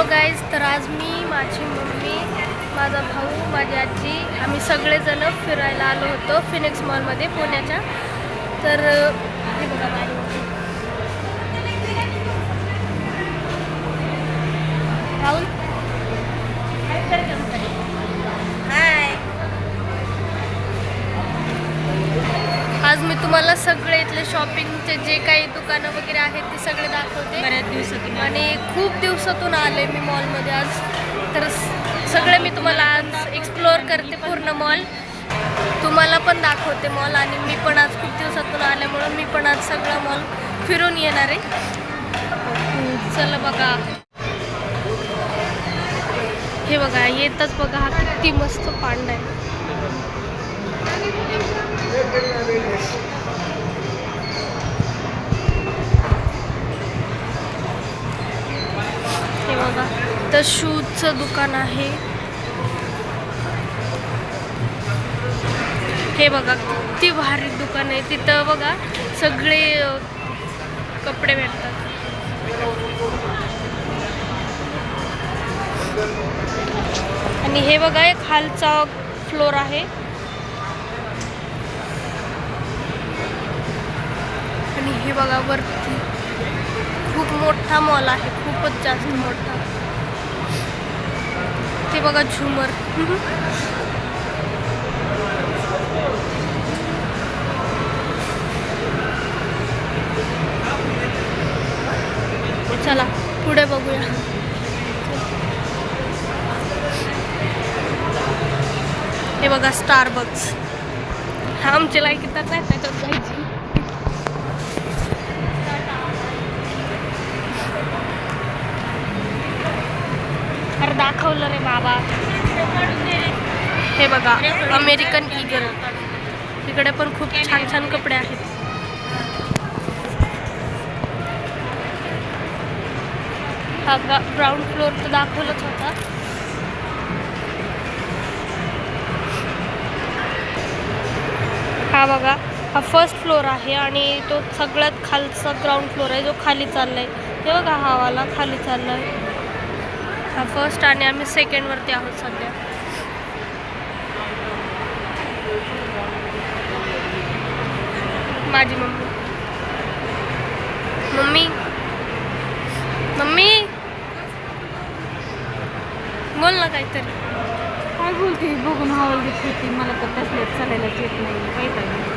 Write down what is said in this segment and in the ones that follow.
Hello guys तर आज मी माझी मम्मी माझा भाऊ माझी आजी आम्ही सगळेजण फिरायला आलो होतो फिनिक्स मॉलमध्ये पुण्याच्या. तर अ, हे बघा माझी राहुल? आज मी तुम्हाला सगळे इथले शॉपिंगचे जे काही दुकानं वगैरे आहेत ते सगळे दाखवते. बऱ्याच दिवसातून आणि खूप दिवसातून आले मी मॉलमध्ये आज. तर सगळे मी तुम्हाला आज एक्सप्लोअर करते पूर्ण मॉल तुम्हाला पण दाखवते मॉल आणि मी पण आज खूप दिवसातून आल्यामुळं मी पण आज सगळं मॉल फिरून येणार आहे. चला बघा. हे बघा येतच बघा हा किती मस्त पांडा आहे. हे बघा तर शूजचं दुकान आहे. हे बघा किती भारी दुकान आहे. तिथं बघा सगळे कपडे भेटतात. आणि हे बघा एक खालचा फ्लोर आहे. आणि हे बघा वरती खूप मोठा मॉल आहे खूपच जास्त मोठा. ते बघा झुमर. चला पुढे बघूया. हे बघा स्टारबक्स हा आमच्या लाईक नाही त्याच्यात जायची अरे दाखवलं रे बाबा. हे बघा अमेरिकन इगल इकडे पण खूप छान छान कपडे आहेत. हा ग्राउंड फ्लोर तर दाखवलंच होता. हा बघा हा फर्स्ट फ्लोर आहे आणि तो सगळ्यात खालचा ग्राउंड फ्लोर आहे जो खाली चाललाय. हे बघा हा वाला खाली चाललाय. हा फर्स्ट आणि आम्ही सेकंडवरती आहोत सध्या. माझी मम्मी. मम्मी? मम्मी? बोल ना काहीतरी. काय बोलते? बघून हवल देत होती मला तर कसल्याच चालायलाच येत नाही. माहीत आहे.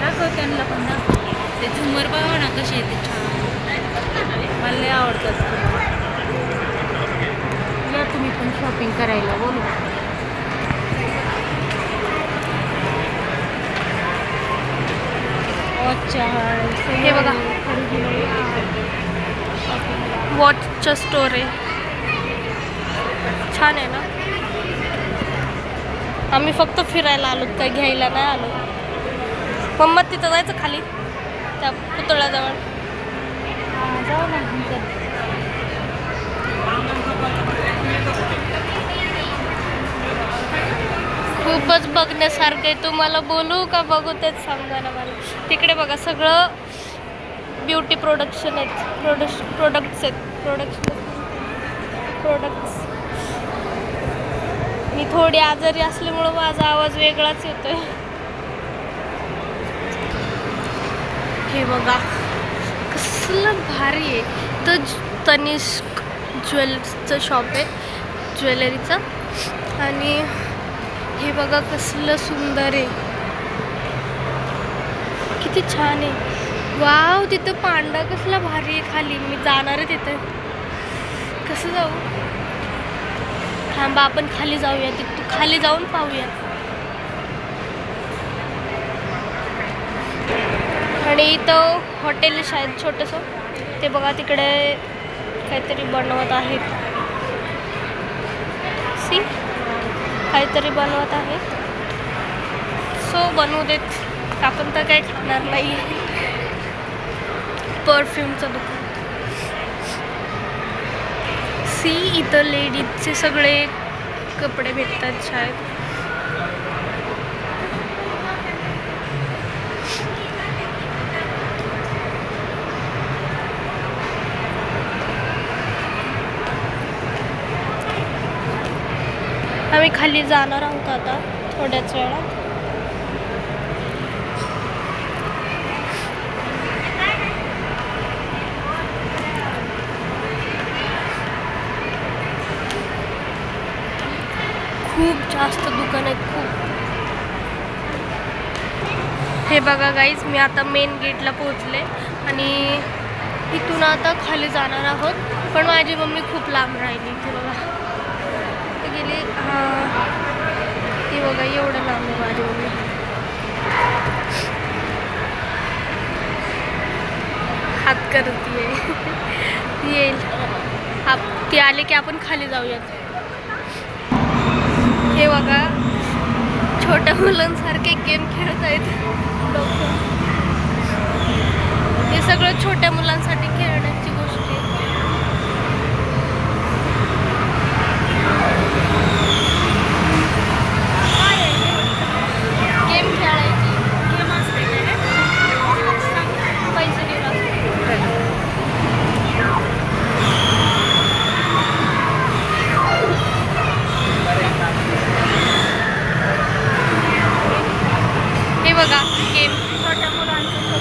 दाखव त्यांना पण दाखव ते झुमर बघा ना कशी येते छान. मला लय आवडतात. या तुम्ही पण शॉपिंग करायला बोलू. अच्छा हे बघा. वॉचचं स्टोर आहे. छान आहे ना? आम्ही फक्त फिरायला आलो काय घ्यायला नाही आलो. मम्मा तिथं जायचं खाली? त्या पुतळ्याजवळ. जाऊ ना खूपच बघण्यासारखं आहे. तुम्हाला बोलू का? बघू तेच समजा ना मला. तिकडे बघा सगळं ब्युटी प्रोडक्शन आहेत. प्रोडक्श प्रोडक्ट्स आहेत. प्रोडक्शन प्रोडक्ट्स मी थोडी आजारी असल्यामुळं माझा आवाज वेगळाच येतोय. हे बघा. कसलं भारी आहे. तर तनिष्क ज्वेलरीचं शॉप आहे ज्वेलरीचं. आणि हे बघा कसलं सुंदर आहे. किती छान आहे. वाव तिथं पांडा कसला भारी आहे खाली. मी जाणार आहे तिथं. कसं जाऊ? थांबा आपण खाली जाऊया. तिथं खाली जाऊन पाहूया. आणि इथं हॉटेल शायद छोटंसं. ते बघा तिकडे काहीतरी बनवत आहेत. सी काहीतरी बनवत आहेत. सो बनवू देत. आपण तर काही खाणार नाही परफ्यूमचं दुकान. सी इथं लेडीजचे सगळे कपडे भेटतात शाळेत आम्ही खाली जाणार आहोत आता थोड्याच वेळात. खूप जास्त दुकान आहेत खूप. हे बघा गाईज मी आता मेन गेटला पोहोचले आणि इथून आता खाली जाणार आहोत. पण माझी मम्मी खूप लांब राहिली इथे ती बघा एवढं लांब आहे माझी मम्मी. हात करते येईल. आप ती आले की आपण खाली जाऊयात हे बघा छोट्या मुलांसारखे गेम खेळत आहेत लोक. हे सगळं छोट्या मुलांसाठी खेळणं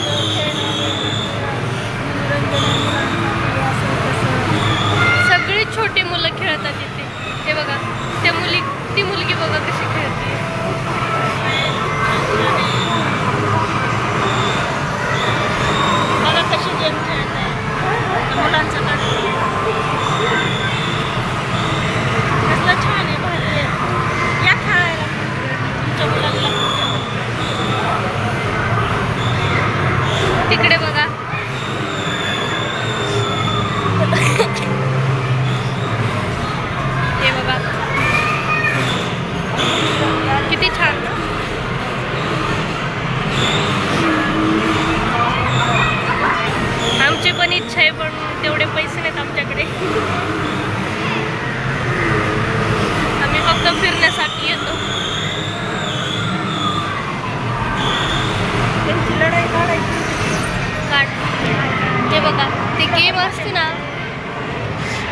Okay.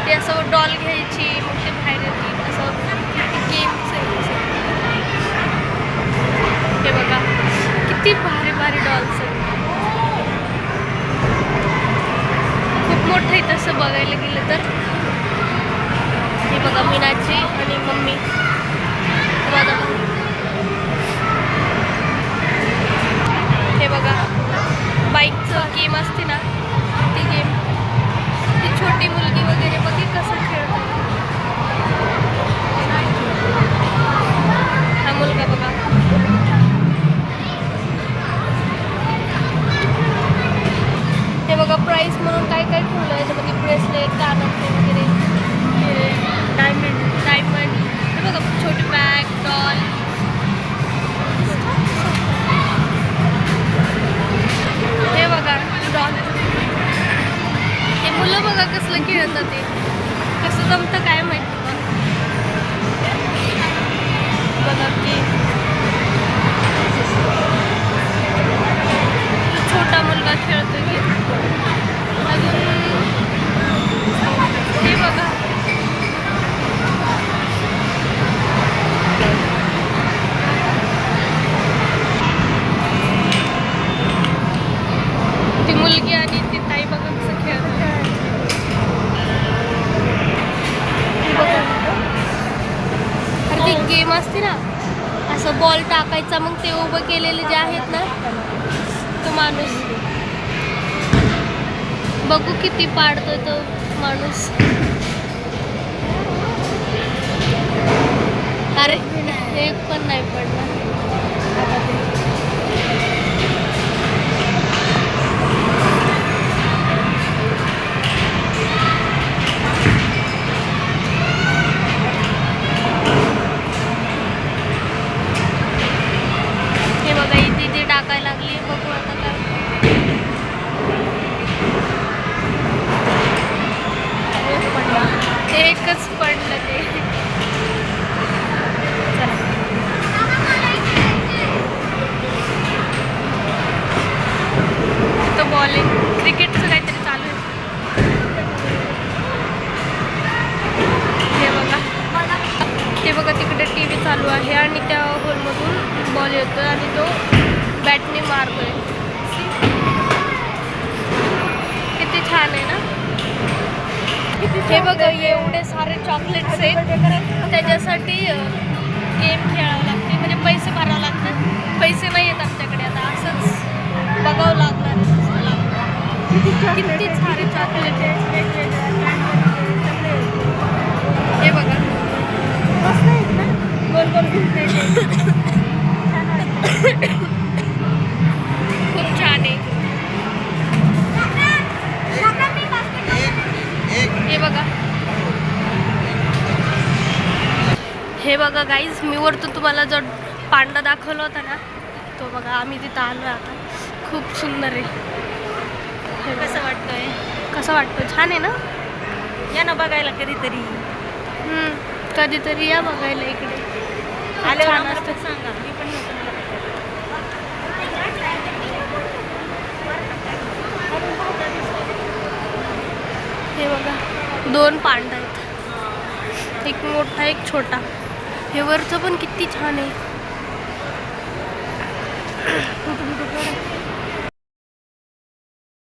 ते असं डॉल घ्यायची मग ते बाहेर येतील असं गेम्स आहे हे बघा किती भारी भारी डॉल्स आहेत. खूप मोठं आहे तसं बघायला गेलं तर. हे बघा मीनाची आणि मम्मी. माझा काय काय ठेवलं आहे? की ब्रेसलेट कानातले वगैरे. डायमंड डायमंड हे बघा छोटी बॅग डॉल हे बघा डॉल हे मुलं बघा कसलं खेळतं ते. कसं जमतं काय माहिती? मुलगी आणि ती ताई बघून कसं अरे ती गेम असते ना असं बॉल टाकायचा मग ते उभं केलेले जे आहेत ना तो माणूस. बघू किती पाडतोय तो माणूस. अरे एक पण नाही पडला चालू आहे आणि त्या होलमधून बॉल येतो आणि तो बॅटने मारतो आहे किती छान आहे ना? हे बघ एवढे सारे चॉकलेट्स आहेत. त्याच्यासाठी गेम खेळावं लागते. म्हणजे पैसे भरावं लागतात. पैसे नाही येत आमच्याकडे आता. असंच बघावं लागणार. किती सारे चॉकलेट आहे. हे बघा गाईज मी वरतून तुम्हाला जो पांडा दाखवला होता ना तो बघा आम्ही तिथं आलो आता. खूप सुंदर आहे. हे. कसं वाटतंय? कसं वाटतं छान आहे ना? या ना बघायला कधीतरी. कधीतरी या बघायला इकडे. आल्यावर छान असतं. सांगा. मी पण. हे बघा दोन पांडा आहेत. एक मोठा एक छोटा. हे वरचं पण किती छान आहे.